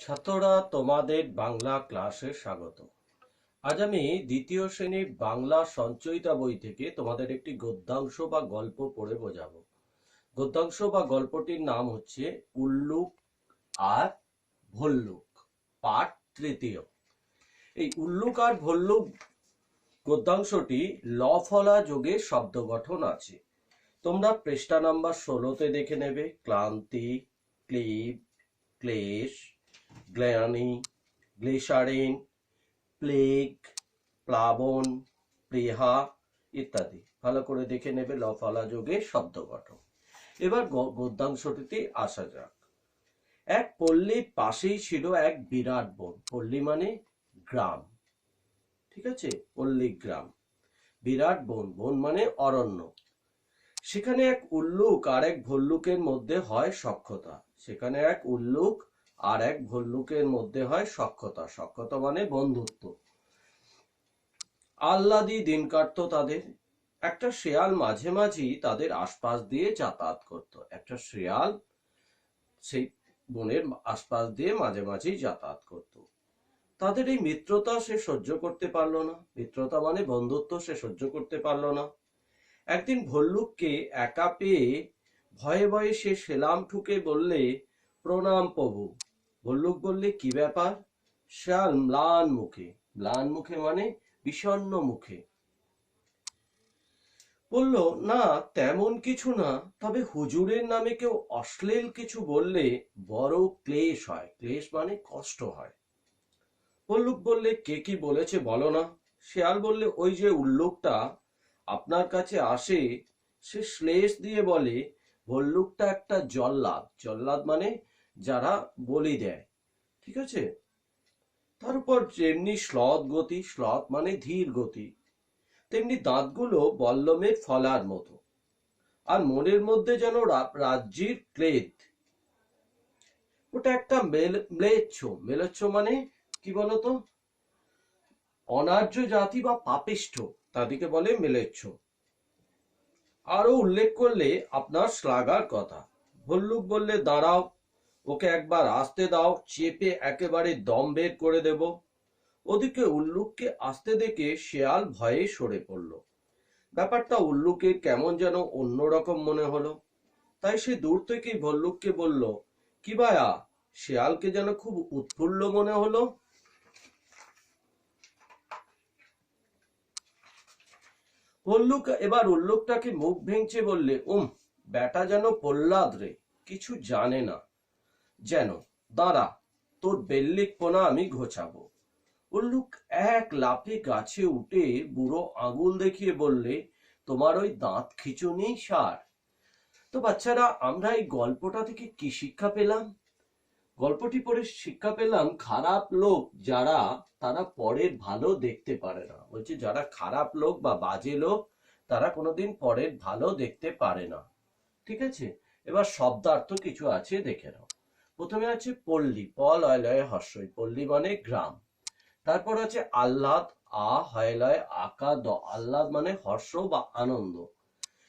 ছাত্ররা তোমাদের বাংলা ক্লাসে স্বাগত। আজ আমি দ্বিতীয় শ্রেণির বাংলা সঞ্চয়িতা বই থেকে তোমাদের একটি গদ্যাংশ বা গল্প পড়ে বোঝাবো। গদ্যাংশ বা গল্পটির নাম হচ্ছে উল্লুক আর ভল্লুক, পাঠ তৃতীয়। এই উল্লুক আর ভল্লুক গদ্যাংশটি ল ফলা যোগে শব্দ গঠন আছে। তোমরা পৃষ্ঠা নাম্বার ষোলোতে দেখে নেবে, ক্লান্তি, ক্লিপ, ক্লেশ গ্ল্যানি গ্লেশারিন প্লেগ, প্লাবন, প্লেহা ইত্যাদি। ভালো করে দেখে নেবে লফলা যোগে শব্দ গঠন। এবার গদ্যাংশটিতে আসা যাক। এক পল্লীর পাশেই ছিল এক বিরাট বন। পল্লী মানে গ্রাম। ঠিক আছে? পল্লী গ্রাম। বিরাট বন। বন মানে অরণ্য। সেখানে এক উল্লুক আর এক ভল্লুকের মধ্যে হয় সক্ষতা। সেখানে এক উল্লুক আর এক ভল্লুকের মধ্যে হয় সক্ষতা। সক্ষতা মানে বন্ধুত্ব। আহ্লাদি দিন কাটতো তাদের। একটা শেয়াল মাঝে মাঝেই তাদের আশপাশ দিয়ে যাতায়াত করত। একটা শেয়াল সেই বনের আশপাশ দিয়ে মাঝে মাঝেই যাতায়াত করত। তাদের এই মিত্রতা সে সহ্য করতে পারল না। মিত্রতা মানে বন্ধুত্ব সে সহ্য করতে পারল না। একদিন ভল্লুককে একা পেয়ে ভয়ে ভয়ে সে সেলাম ঠুকে বললে, প্রণাম প্রভু। ভল্লুক বললে, কি ব্যাপার? শেয়াল, ম্লান মুখে। ম্লান মুখে মানে বিষণ্ণ মুখে। বলল, না, তেমন কিছু না। তবে হুজুরের নামে কেউ অশ্লীল কিছু বললে বড় ক্লেশ হয়। ক্লেশ মানে কষ্ট হয়। ভল্লুক বললে, কে কি বলেছে বলো না? শেয়াল বললে, ওই যে উল্লুকটা আপনার কাছে আসে, সে শ্লেষ দিয়ে বলে, ভল্লুকটা একটা জল্লাদ। জল্লাদ মানে যারা বলি দেয়। ঠিক আছে? তার উপর যেমনি শ্লথ গতি, শ্লথ মানে ধীর গতি, তেমনি দাঁতগুলো বল্লমের ফলার মতো। আর মনের মধ্যে যেন রাজ্যের ক্লেদ। ওটা একটা মেল, ম্লেচ্ছ। মেলেচ্ছ মানে কি বলতো? অনার্য জাতি বা পাপিষ্ঠ, তাদেরকে বলে মেলেচ্ছ। আরও উল্লেখ করলে আপনার শ্লাঘার কথা। ভল্লুক বললে, দাঁড়াও ওকে একবার আসতে দাও, চেপে একেবারে দম বের করে দেব। ওদিকে উল্লুককে আসতে দেখে শেয়াল ভয়ে সরে পড়ল। ব্যাপারটা উল্লুকের কেমন যেন অন্যরকম মনে হলো। তাই সে দূর থেকেই ভল্লুককে বলল, কি ভায়া, শেয়ালকে যেন খুব উৎফুল্ল মনে হলো? ভল্লুক এবার উল্লুকটাকে মুখ ভেঙচে বললে, উম, ব্যাটা যেন প্রহ্লাদ রে, কিছু জানে না। যেন, দাঁড়া, তোর বেল্লিক পোনা আমি ঘোচাবো উল্লুক এক লাফে গাছে উঠে বুড়ো আঙুল দেখিয়ে বললে, তোমার ওই দাঁত খিচুনি সার? তো বাচ্চারা, আমরা এই গল্পটা থেকে কি শিক্ষা পেলাম? গল্পটি পড়ে শিক্ষা পেলাম খারাপ লোক যারা, তারা পরের ভালো দেখতে পারে না। বলছে, যারা খারাপ লোক বা বাজে লোক, তারা কোনোদিন পরের ভালো দেখতে পারে না। ঠিক আছে, এবার শব্দার্থ কিছু আছে, দেখে নাও। প্রথমে আছে পল্লী প লয় লয় হর্ষই পল্লী মানে গ্রাম। তারপর আছে আহ্লাদ, আ, হয় লয়, আকা, দ। আহ্লাদ মানে হর্ষ বা আনন্দ।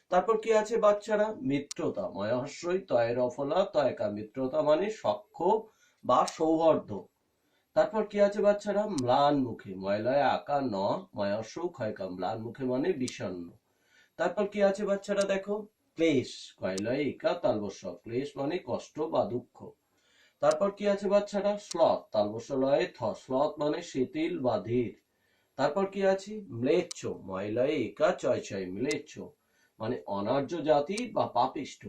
তারপর কি আছে বাচ্চারা? মিত্রতা ময়হর্ষই তয় রফলা তয়কা মিত্রতা মানে সখ্য বা সৌহার্দ্য। তারপর কি আছে বাচ্চারা? ম্লান মুখে ময়লয় আকা, ন। ময়স্য ক্ষয়কা ম্লান মুখে মানে বিষণ্ণ তারপর কি আছে বাচ্চারা? দেখো, ক্লেশ কয়লয় একা, তালবস্য। ক্লেশ মানে কষ্ট বা দুঃখ। তারপর কি আছে বাচ্চারা শ্লথ তালবস্য লয়ে থ। শ্লথ মানে শিথিল বা ধীর। তারপর কি আছে? ম্লেচ্ছ। ময়লয়ে একা চয় চয় ম্লেচ্ছ। মানে অনার্য জাতি বা পাপিষ্ঠ।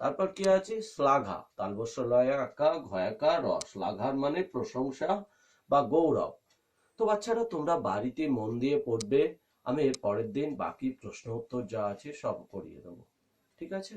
তারপর কি আছে? শ্লাঘা। তালবস্য লয় আকা, ঘয়াকা র শ্লাঘার মানে প্রশংসা বা গৌরব। তো বাচ্চারা, তোমরা বাড়িতে মন দিয়ে পড়বে। আমি এর পরের দিন বাকি প্রশ্ন উত্তর যা আছে সব করিয়ে দেবো। ঠিক আছে?